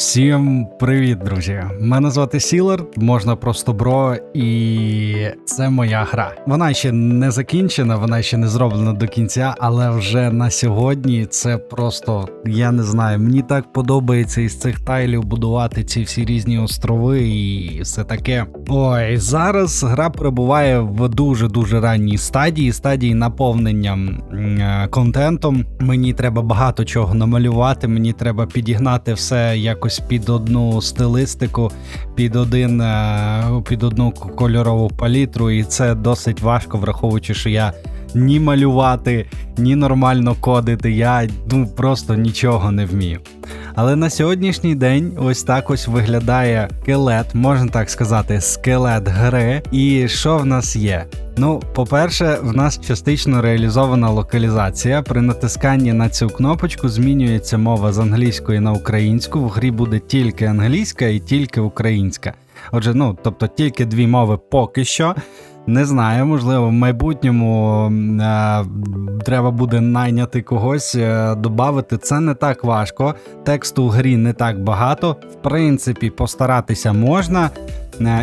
Всім привіт, друзі! Мене звати Сілер, можна просто бро, і це моя гра. Вона ще не закінчена, вона ще не зроблена до кінця, але вже на сьогодні це просто я не знаю. Мені так подобається із цих тайлів будувати ці всі різні острови і все таке. Ой, зараз гра перебуває в дуже дуже ранній стадії, стадії наповнення е, контентом. Мені треба багато чого намалювати. Мені треба підігнати все якось під одну стилистику, під один е, під одну кольорову палітру, і це досить важко, враховуючи, що я ні малювати, ні нормально кодити. Я ну просто нічого не вмію. Але на сьогоднішній день ось так ось виглядає скелет, можна так сказати, скелет гри. І що в нас є? Ну, по-перше, в нас частично реалізована локалізація. При натисканні на цю кнопочку змінюється мова з англійської на українську. В грі буде тільки англійська і тільки українська. Отже, ну тобто тільки дві мови поки що. Не знаю, можливо, в майбутньому е, треба буде найняти когось, е, додати. Це не так важко. Тексту в грі не так багато. В принципі, постаратися можна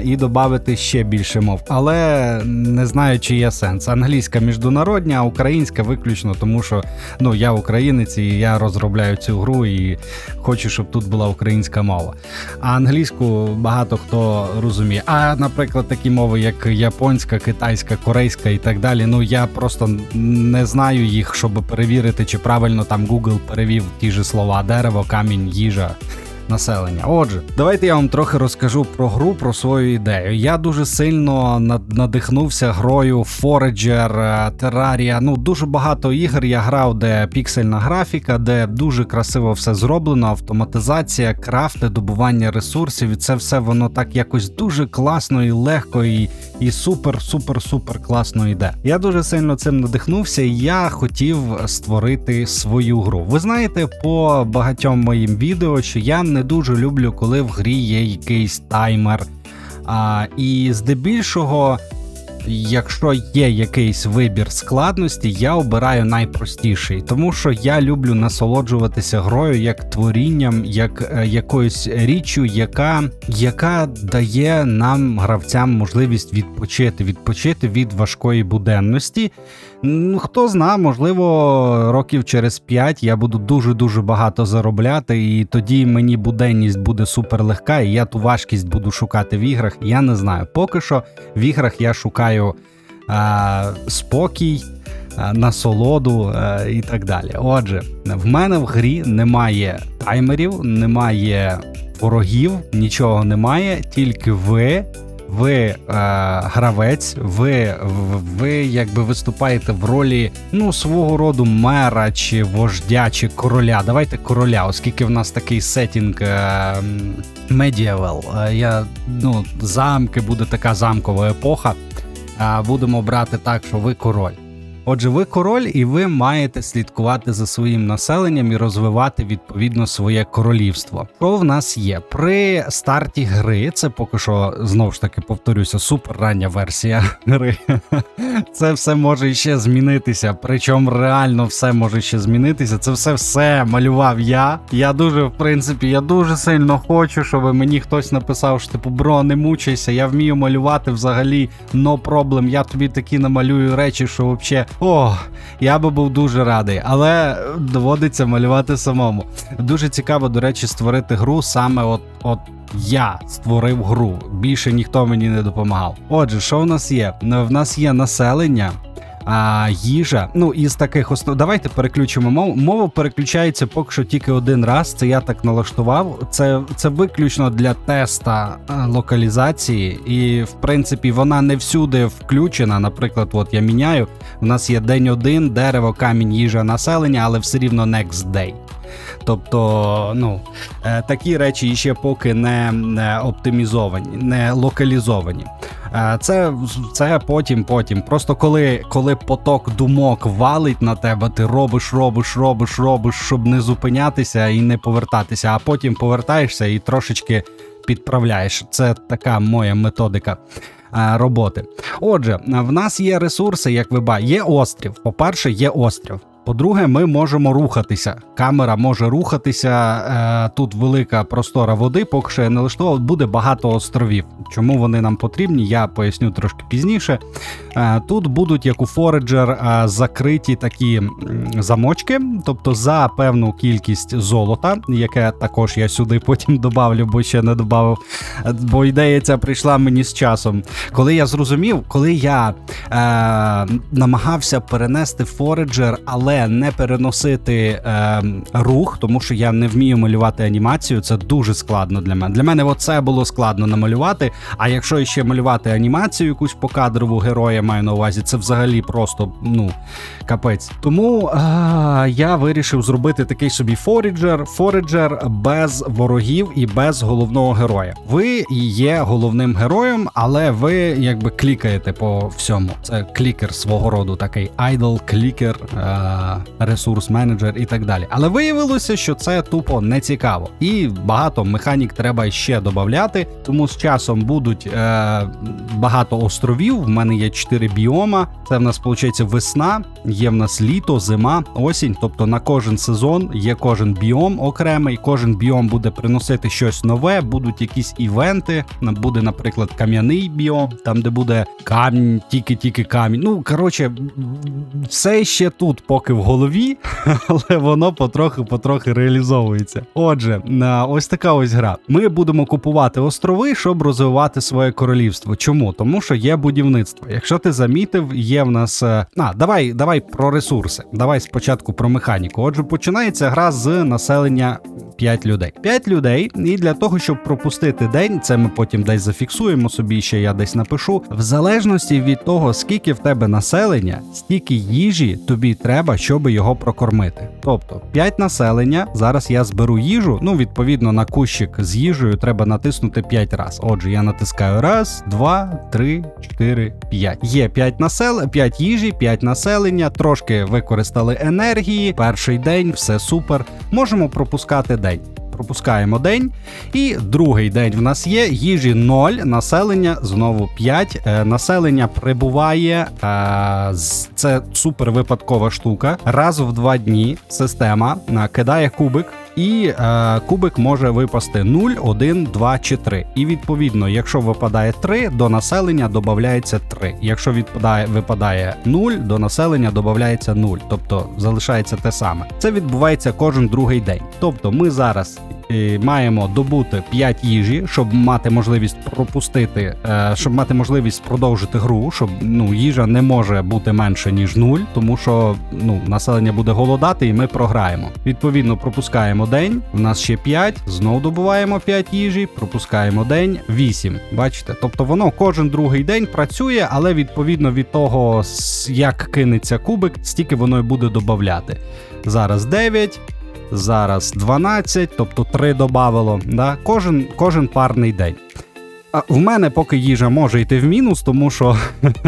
і додати ще більше мов. Але не знаю, чи є сенс. Англійська міжнародна, а українська виключно, тому що ну я українець і я розробляю цю гру і хочу, щоб тут була українська мова. А англійську багато хто розуміє. А, наприклад, такі мови, як японська, китайська, корейська і так далі. Ну я просто не знаю їх, щоб перевірити, чи правильно там Google перевів ті ж слова: дерево, камінь, їжа. Населення. Отже, давайте я вам трохи розкажу про гру, про свою ідею. Я дуже сильно надихнувся грою Forager, е, Terraria. Ну дуже багато ігор я грав, де піксельна графіка, де дуже красиво все зроблено, автоматизація, крафти, добування ресурсів. І це все воно так якось дуже класно і легко, і, і супер, супер, супер класно йде. Я дуже сильно цим надихнувся, і я хотів створити свою гру. Ви знаєте, по багатьом моїм відео, що я не дуже люблю, коли в грі є якийсь таймер. А, і здебільшого, якщо є якийсь вибір складності, я обираю найпростіший, тому що я люблю насолоджуватися грою як творінням, як е, якоюсь річчю, яка, яка дає нам, гравцям, можливість відпочити, відпочити від важкої буденності. Ну, хто зна, можливо, років через 5 я буду дуже-дуже багато заробляти, і тоді мені буденність буде супер легка, і я ту важкість буду шукати в іграх. Я не знаю. Поки що в іграх я шукаю а, спокій, насолоду і так далі. Отже, в мене в грі немає таймерів, немає ворогів, нічого немає, тільки ви. Ви е, гравець, ви, ви якби виступаєте в ролі ну свого роду мера чи вождя, чи короля. Давайте короля, оскільки в нас такий сетінг е, м, medieval, е, я ну замки буде така замкова епоха. Будемо брати так, що ви король. Отже, ви король, і ви маєте слідкувати за своїм населенням і розвивати відповідно своє королівство. Що в нас є при старті гри? Це поки що знову ж таки повторюся, супер рання версія гри. Це все може ще змінитися. Причому реально все може ще змінитися. Це все все малював я. Я дуже, в принципі, я дуже сильно хочу, щоб мені хтось написав, що типу, бро, не мучайся, я вмію малювати взагалі, no problem, я тобі такі намалюю речі, що взагалі. О, я би був дуже радий, але доводиться малювати самому. Дуже цікаво, до речі, створити гру саме от. от я створив гру, більше ніхто мені не допомагав. Отже, що в нас є? В нас є населення, а, їжа. Ну, із таких основ. Давайте переключимо мову. Мова переключається поки що тільки один раз. Це я так налаштував. Це, це виключно для теста локалізації, і в принципі вона не всюди включена. Наприклад, от я міняю. У нас є день один, дерево, камінь, їжа, населення, але все рівно next day. Тобто, ну е, такі речі ще поки не, оптимізовані, не локалізовані. Е, Це, це потім, потім. Просто коли, коли поток думок валить на тебе, ти робиш, робиш, робиш, робиш, щоб не зупинятися і не повертатися, а потім повертаєшся і трошечки підправляєш. Це така моя методика. е, Роботи. Отже, в нас є ресурси, як ви бачите, є острів. По-перше, є острів. По-друге, ми можемо рухатися. Камера може рухатися. Е, тут велика простора води, поки що я не лаштував, буде багато островів. Чому вони нам потрібні, я поясню трошки пізніше. Е, тут будуть, як у Forager, е, закриті такі замочки, тобто за певну кількість золота, яке також я сюди потім добавлю, бо ще не додав. Бо ідея ця прийшла мені з часом. Коли я зрозумів, коли я е, намагався перенести Forager, але не переносити е, рух, тому що я не вмію малювати анімацію, це дуже складно для мене. Для мене оце було складно намалювати. А якщо ще малювати анімацію, якусь покадрову героя маю на увазі, це взагалі просто ну капець. Тому е, я вирішив зробити такий собі форіджер, форіджер без ворогів і без головного героя. Ви є головним героєм, але ви якби клікаєте по всьому. Це клікер свого роду, такий айдол, клікер, е, ресурс менеджер і так далі. Але виявилося, що це тупо не цікаво, і багато механік треба ще додати. Тому з часом будуть е, багато островів. В мене є 4 біома. Це в нас виходить весна, є в нас літо, зима, осінь. Тобто на кожен сезон є кожен біом окремий. Кожен біом буде приносити щось нове, будуть якісь івенти. Буде, наприклад, кам'яний біом, там де буде камінь, тільки-тільки камінь. Ну коротше, все ще тут, поки в голові, але воно потрохи-потрохи реалізовується. Отже, ось така ось гра. Ми будемо купувати острови, щоб розвивати своє королівство. Чому? Тому що є будівництво. Якщо ти замітив, є в нас. е, А, давай, давай про ресурси. Давай спочатку про механіку. Отже, починається гра з населення 5 людей. 5 людей, і для того, щоб пропустити день, це ми потім десь зафіксуємо собі, ще я десь напишу. В залежності від того, скільки в тебе населення, стільки їжі тобі треба, щоб його прокормити. Тобто 5 населення. Зараз я зберу їжу. Ну, відповідно, на кущик з їжею треба натиснути 5 раз. Отже, я натискаю раз, два, три, чотири, п'ять. Є 5 насел, 5 їжі, 5 населення. Трошки використали енергії. Перший день, все супер. Можемо пропускати день. Пропускаємо день. І другий день в нас є їжі 0, населення знову 5. Е, населення прибуває. Е, з- це супер випадкова штука. Раз в два дні система кидає кубик. І е, кубик може випасти 0, 1, 2 чи 3. І відповідно, якщо випадає 3, до населення додається 3. Якщо відпадає, випадає 0, до населення додається 0. Тобто залишається те саме. Це відбувається кожен другий день. Тобто ми зараз маємо добути 5 їжі, щоб мати можливість пропустити, е, щоб мати можливість продовжити гру, щоб ну їжа не може бути менше ніж 0, тому що ну населення буде голодати, і ми програємо. Відповідно, пропускаємо день. У нас ще 5, знов добуваємо 5 їжі, пропускаємо день 8. Бачите? Тобто воно кожен другий день працює, але відповідно від того, як кинеться кубик, стільки воно і буде додати. Зараз 9. Зараз 12, тобто 3 додавало. Да? Кожен, кожен парний день. А в мене поки їжа може йти в мінус, тому що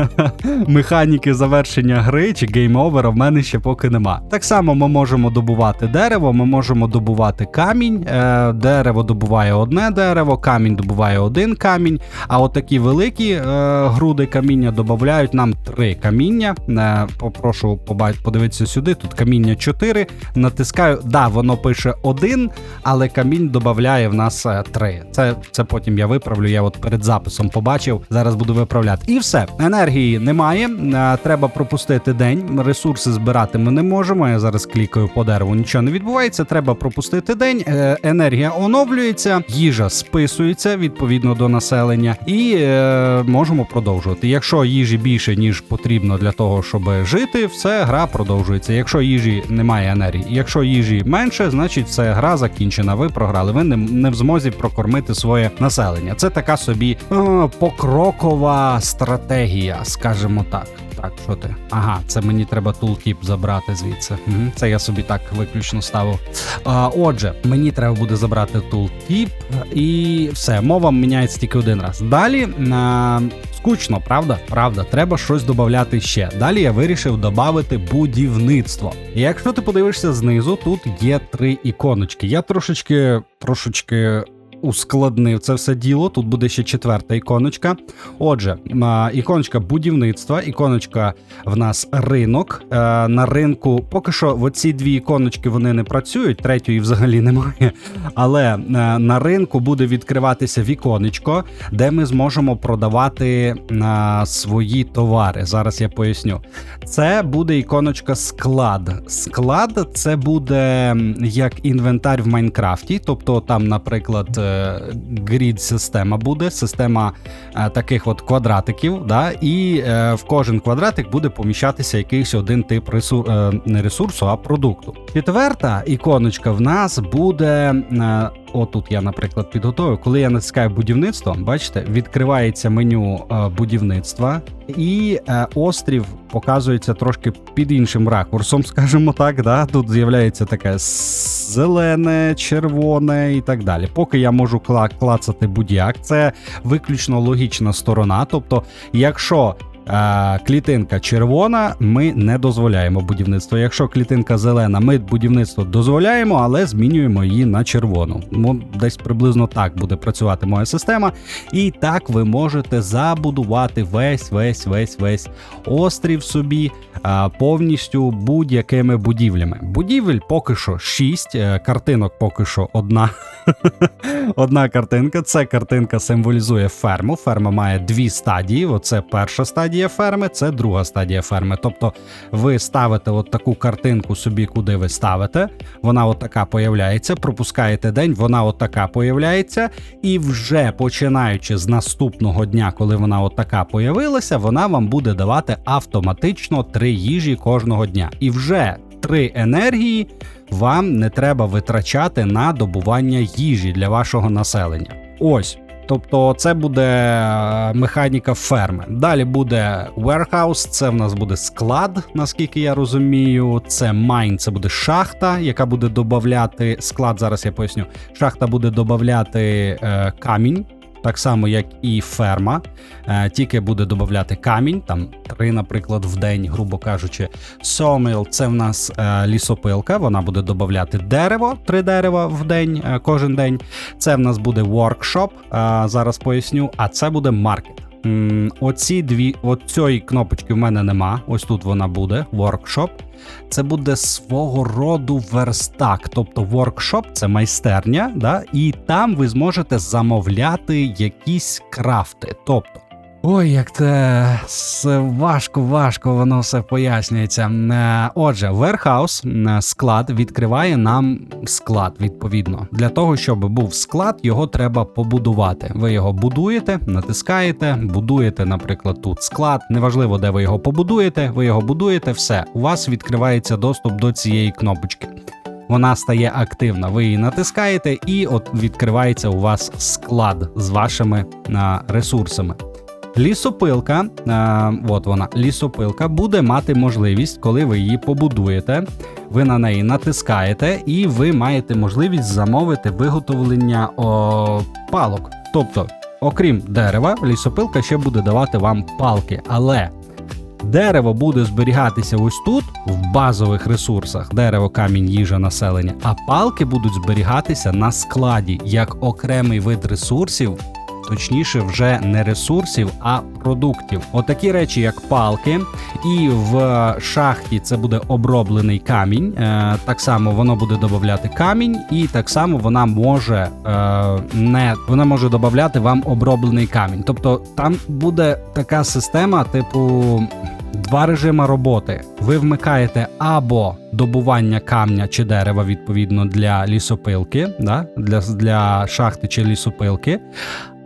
механіки завершення гри чи гейм-овера в мене ще поки нема. Так само ми можемо добувати дерево, ми можемо добувати камінь. Е, дерево добуває одне дерево, камінь добуває один камінь. А от великі е, груди каміння додають нам три каміння. Е, попрошу подивитися сюди. Тут каміння 4. Натискаю, да, воно пише один, але камінь додає в нас 3. Це, це потім я виправлю. Я от перед записом побачив. Зараз буду виправляти. І все. Енергії немає. Треба пропустити день. Ресурси збирати ми не можемо. Я зараз клікаю по дереву. Нічого не відбувається. Треба пропустити день. Е, Енергія оновлюється, їжа списується відповідно до населення, і е, можемо продовжувати. Якщо їжі більше ніж потрібно для того, щоб жити, все гра продовжується. Якщо їжі немає енергії, якщо їжі менше, значить все гра закінчена. Ви програли. Ви не, не в змозі прокормити своє населення. Це така собі е, покрокова стратегія, скажімо так. Так, що ти? Ага, це мені треба тултіп забрати звідси. Це я собі так виключно ставив. А, отже, мені треба буде забрати тултіп, і все, мова міняється тільки один раз. Далі на скучно, правда? Правда, треба щось додати ще. Далі я вирішив додати будівництво. І якщо ти подивишся знизу, тут є три іконочки. Я трошечки, трошечки ускладнив це все діло. Тут буде ще четверта іконочка. Отже, іконочка будівництва, іконочка в нас ринок. Е, На ринку поки що в оці дві іконочки вони не працюють, третьої взагалі немає. Але е, на ринку буде відкриватися віконечко, де ми зможемо продавати е, свої товари. Зараз я поясню. Це буде іконочка склад. Склад це буде як інвентар в Майнкрафті. Тобто там, наприклад, грід система буде, система е, таких от квадратиків, да, і е, в кожен квадратик буде поміщатися якийсь один тип ресур... е, не ресурсу, а продукту. Четверта іконочка в нас буде. Е, Отут я, наприклад, підготовив. Коли я натискаю будівництво, бачите, відкривається меню е, будівництва, і е, острів показується трошки під іншим ракурсом, скажімо так. Да? Тут з'являється таке зелене, червоне і так далі. Поки я можу кла- клацати будь-як, це виключно логічна сторона. Тобто, якщо клітинка червона, ми не дозволяємо будівництво. Якщо клітинка зелена, ми будівництво дозволяємо, але змінюємо її на червону. Ну, десь приблизно так буде працювати моя система. І так ви можете забудувати весь, весь, весь, весь острів собі повністю будь-якими будівлями. Будівель поки що 6, картинок поки що одна. Одна картинка. Це картинка символізує ферму. Ферма має дві стадії. Оце перша стадія ферми, це друга стадія ферми. Тобто ви ставите от таку картинку собі, куди ви ставите. Вона от така появляється. Пропускаєте день, вона от така появляється. І вже починаючи з наступного дня, коли вона от така появилася, вона вам буде давати автоматично три їжі кожного дня. І вже три енергії вам не треба витрачати на добування їжі для вашого населення. Ось. Тобто це буде е, механіка ферми. Далі буде warehouse, це в нас буде склад, наскільки я розумію. Це майн, це буде шахта, яка буде додати склад. Зараз я поясню. Шахта буде додати е, камінь. Так само, як і ферма, е, тільки буде додати камінь, там три, наприклад, в день, грубо кажучи. Соміл – це в нас е, лісопилка, вона буде додати дерево, три дерева в день, е, кожен день. Це в нас буде воркшоп. зараз поясню, а це буде маркет. Оці дві, от кнопочки в мене нема. Ось тут вона буде, workshop. Це буде свого роду верстак. Тобто workshop – це майстерня, да? і там ви зможете замовляти якісь крафти. Тобто. Ой, як це важко, важко воно все пояснюється. Е, Отже, е, склад відкриває нам склад відповідно. Для того, щоб був склад, його треба побудувати. Ви його будуєте, натискаєте, будуєте, наприклад, тут склад. Неважливо, де ви його побудуєте, ви його будуєте, все. У вас відкривається доступ до цієї кнопочки. Вона стає активна. Ви її натискаєте, і от відкривається у вас склад з вашими ресурсами. Лісопилка, е, от вона, лісопилка буде мати можливість, коли ви її побудуєте. Ви на неї натискаєте, і ви маєте можливість замовити виготовлення о, палок. Тобто, окрім дерева, лісопилка ще буде давати вам палки. Але дерево буде зберігатися ось тут, в базових ресурсах: дерево, камінь, їжа, населення, а палки будуть зберігатися на складі як окремий вид ресурсів точніше, вже не ресурсів, а продуктів. Отакі речі, як палки, і в шахті це буде оброблений камінь. Е, так само воно буде додати камінь, і так само вона може е, не вона може додати вам оброблений камінь. Тобто там буде така система, типу. Два режими роботи. Ви вмикаєте або добування камня чи дерева відповідно для лісопилки, да? для, для шахти чи лісопилки,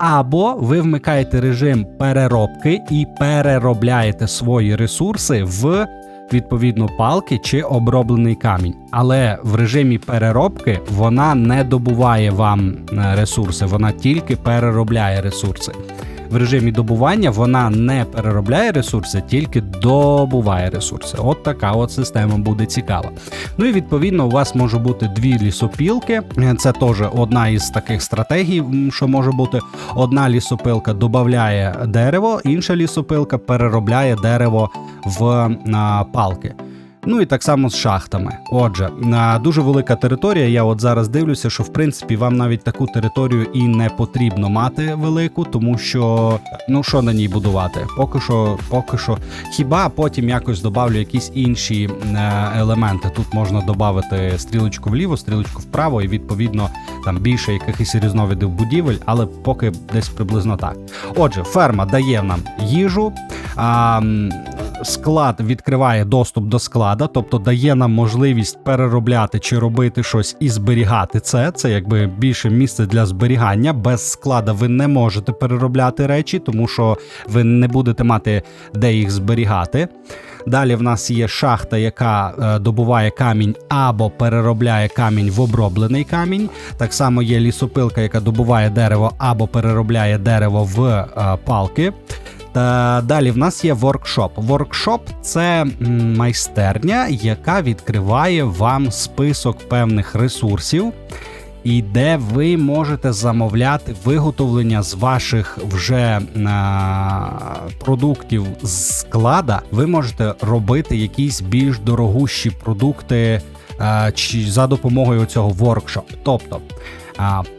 або ви вмикаєте режим переробки і переробляєте свої ресурси в відповідно палки чи оброблений камінь. Але в режимі переробки вона не добуває вам е, ресурси, вона тільки переробляє ресурси. В режимі добування вона не переробляє ресурси, тільки добуває ресурси. От така от система буде цікава. Ну і відповідно у вас може бути дві лісопілки. Це теж одна із таких стратегій, що може бути. Одна лісопилка додає дерево, інша лісопилка переробляє дерево в палки. Ну і так само з шахтами. Отже, дуже велика територія. Я от зараз дивлюся, що в принципі вам навіть таку територію і не потрібно мати велику, тому що ну що на ній будувати? Поки що, поки що, хіба потім якось добавлю якісь інші е, елементи. Тут можна додати стрілочку вліво, стрілочку вправо, і відповідно там більше якихось різновидів будівель, але поки десь приблизно так. Отже, ферма дає нам їжу. А, Склад відкриває доступ до склада, тобто дає нам можливість переробляти чи робити щось і зберігати це. Це якби більше місце для зберігання. Без склада ви не можете переробляти речі, тому що ви не будете мати де їх зберігати. Далі в нас є шахта, яка е, добуває камінь або переробляє камінь в оброблений камінь. Так само є лісопилка, яка добуває дерево або переробляє дерево в е, палки. Та далі в нас є воркшоп. Воркшоп це майстерня, яка відкриває вам список певних ресурсів, і де ви можете замовляти виготовлення з ваших вже а, продуктів з склада. Ви можете робити якісь більш дорогущі продукти а, чи за допомогою цього воркшоп. Тобто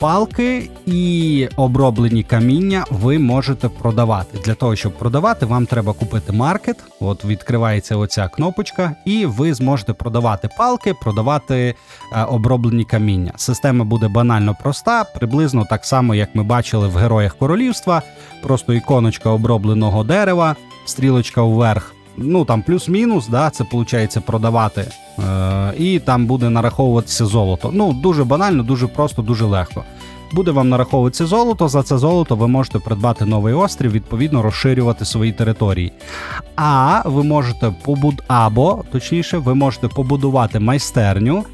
палки і оброблені каміння ви можете продавати. Для того, щоб продавати, вам треба купити маркет. От відкривається оця кнопочка, і ви зможете продавати палки, продавати е, оброблені каміння. Система буде банально проста, приблизно так само, як ми бачили в героях королівства. Просто іконочка обробленого дерева, стрілочка вверх. Ну там плюс-мінус, да, це виходить продавати. Е, і там буде нараховуватися золото. Ну, дуже банально, дуже просто, дуже легко. Буде вам нараховуватися золото. За це золото ви можете придбати новий острів, відповідно розширювати свої території. А ви можете побуд... або точніше, ви можете побудувати майстерню.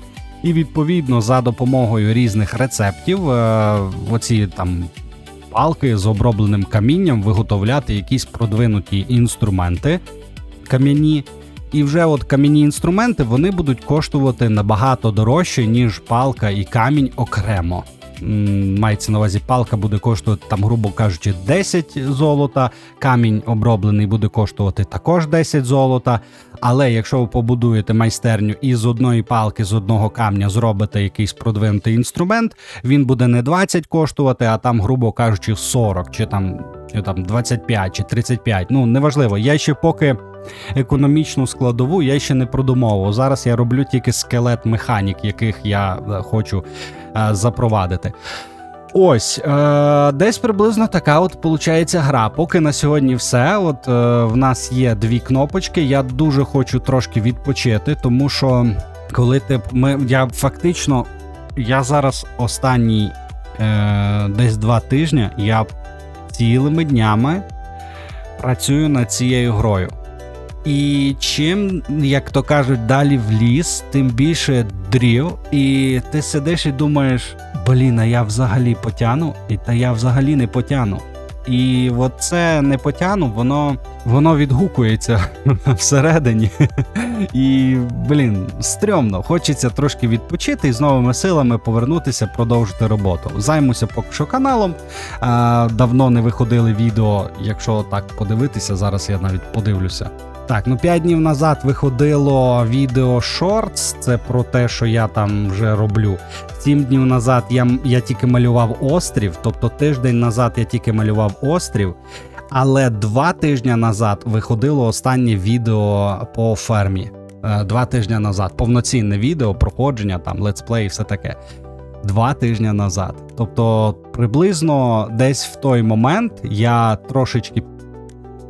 І відповідно за допомогою різних рецептів, е, оці там палки з обробленим камінням виготовляти якісь продвинуті інструменти кам'яні. І вже от кам'яні інструменти вони будуть коштувати набагато дорожче, ніж палка і камінь окремо. Мається на увазі, палка буде коштувати, там, грубо кажучи, 10 золота, камінь оброблений буде коштувати також 10 золота. Але якщо ви побудуєте майстерню і з одної палки, з одного камня зробите якийсь продвинутий інструмент, він буде не 20 коштувати, а там, грубо кажучи, 40 чи там, там 25 чи 35. Ну неважливо. Я ще поки економічну складову я ще не продумовував. Зараз я роблю тільки скелет механік, яких я е, хочу е, запровадити. Ось е, десь приблизно така от виходить гра. Поки на сьогодні все. От е, в нас є дві кнопочки. Я дуже хочу трошки відпочити, тому що коли ти ми я фактично я зараз останні е, десь два тижні я цілими днями працюю над цією грою. І чим, як то кажуть, далі в ліс, тим більше дрів, і ти сидиш і думаєш, блін, а я взагалі потяну, і та я взагалі не потяну. І от це не потяну, воно, воно відгукується всередині. І, блін, стрьомно. Хочеться трошки відпочити і з новими силами повернутися, продовжити роботу. Займуся поки що каналом. Давно не виходили відео. Якщо так подивитися, зараз я навіть подивлюся. Так, ну 5 днів назад виходило відео Shorts, це про те, що я там вже роблю. 7 днів назад я, я тільки малював острів, тобто тиждень назад я тільки малював острів. Але два тижні назад виходило останнє відео по фермі. Е, Два тижні назад. Повноцінне відео, проходження, там, летсплей і все таке. Два тижні назад. Тобто, приблизно десь в той момент я трошечки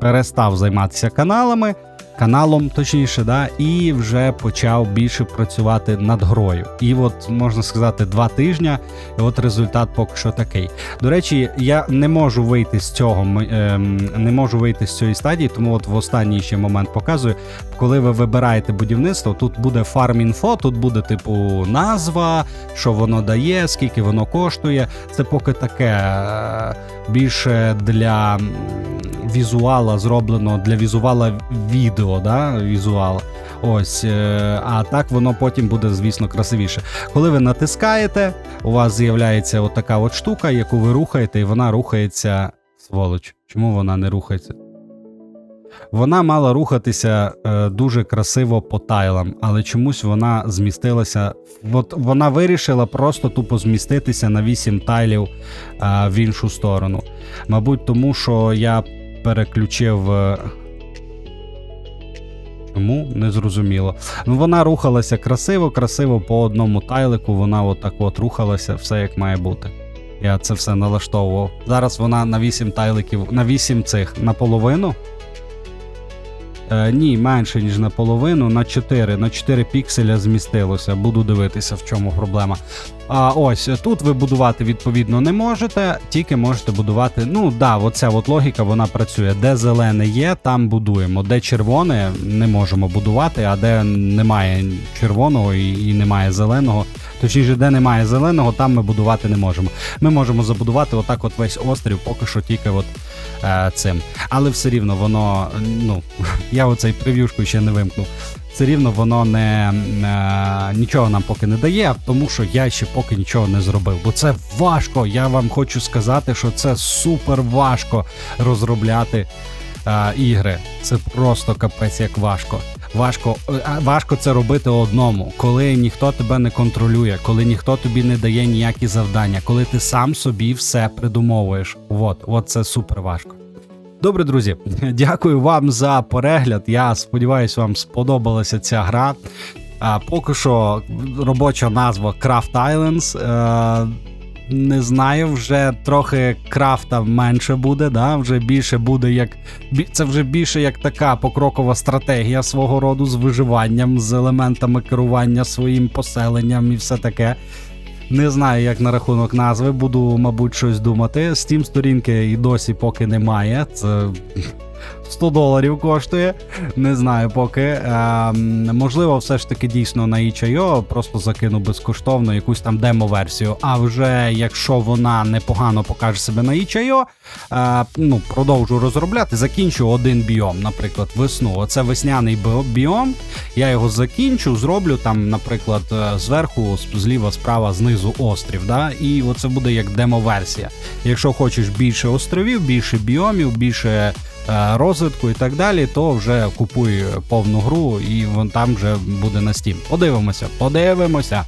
перестав займатися каналами, каналом, точніше, да, і вже почав більше працювати над грою. І от можна сказати, два тижні, і от результат поки що такий. До речі, я не можу вийти з цього, ем, не можу вийти з цієї стадії, тому от в останній ще момент показую. Коли ви вибираєте будівництво, тут буде фармінфо, тут буде типу назва, що воно дає, скільки воно коштує. Це поки таке е, більше для візуала зроблено для візуала відео, да, візуал. Ось, е, а так воно потім буде, звісно, красивіше. Коли ви натискаєте, у вас з'являється от така от штука, яку ви рухаєте, і вона рухається. Сволоч, чому вона не рухається? Вона мала рухатися е, дуже красиво по тайлам, але чомусь вона змістилася. От вона вирішила просто тупо зміститися на 8 тайлів е, в іншу сторону. Мабуть, тому що я переключив. Чому не зрозуміло. Ну вона рухалася красиво, красиво по одному тайлику. Вона отак от рухалася, все як має бути. Я це все налаштовував. Зараз вона на 8 тайликів, на 8 цих наполовину. Е, ні, менше, ніж наполовину, на 4. На 4 пікселя змістилося. Буду дивитися, в чому проблема. А ось тут ви будувати відповідно не можете, тільки можете будувати. Ну да, оця от логіка вона працює. Де зелене є, там будуємо. Де червоне не можемо будувати, а де немає червоного і, і немає зеленого. Точніше, де немає зеленого, там ми будувати не можемо. Ми можемо забудувати отак, от весь острів, поки що тільки от е, цим. Але все рівно воно, ну я оцей прев'юшку ще не вимкнув. Все рівно воно не е, нічого нам поки не дає, тому що я ще поки нічого не зробив. Бо це важко. Я вам хочу сказати, що це супер важко розробляти е, ігри. Це просто капець як важко. Важко, е, важко це робити одному, коли ніхто тебе не контролює, коли ніхто тобі не дає ніякі завдання, коли ти сам собі все придумовуєш. От, от це супер важко. Добре, друзі, дякую вам за перегляд. Я сподіваюся, вам сподобалася ця гра. А поки що робоча назва Craft Islands. Е, не знаю, вже трохи крафта менше буде, да? вже більше буде як. Це вже більше як така покрокова стратегія свого роду з виживанням, з елементами керування своїм поселенням і все таке. Не знаю, як на рахунок назви, буду, мабуть, щось думати. Steam сторінки і досі поки немає. Це 100 доларів коштує. Не знаю поки. Ем, можливо, все ж таки дійсно на itch.io просто закину безкоштовно якусь там демо-версію. А вже якщо вона непогано покаже себе на itch.io, е, ну, продовжу розробляти, закінчу один біом, наприклад, весну. Оце весняний біом. Я його закінчу, зроблю там, наприклад, е, зверху, зліва, справа, знизу острів. Да? І оце буде як демо-версія. Якщо хочеш більше островів, більше біомів, більше е, розвитку і так далі, то вже купуй повну гру і вон там вже буде на Steam. Подивимося, подивимося.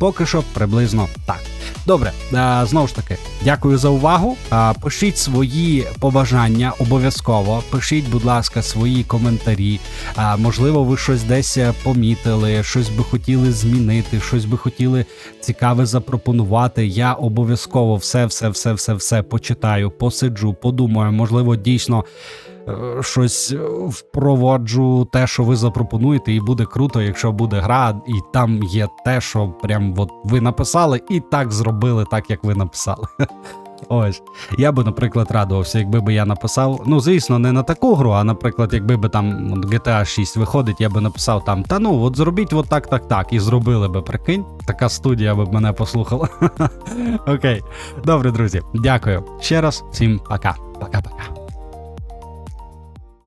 Поки що приблизно так. Добре, е, знову ж таки, дякую за увагу. Е, Пишіть свої побажання обов'язково. Пишіть, будь ласка, свої коментарі. Е, Можливо, ви щось десь помітили, щось би хотіли змінити, щось би хотіли цікаве запропонувати. Я обов'язково все, все, все, все, все почитаю, посиджу, подумаю. Можливо, дійсно щось е, впроваджу те, що ви запропонуєте, і буде круто, якщо буде гра, і там є те, що прям от ви написали, і так зробили, так як ви написали. Ось. Я би, наприклад, радувався, якби би я написав. Ну, звісно, не на таку гру, а наприклад, якби би там GTA 6 виходить, я би написав там: та ну, от зробіть от так, так, так. І зробили би, прикинь. Така студія би мене послухала. Окей. Добре, друзі, дякую. Ще раз всім пока. Пока-пока.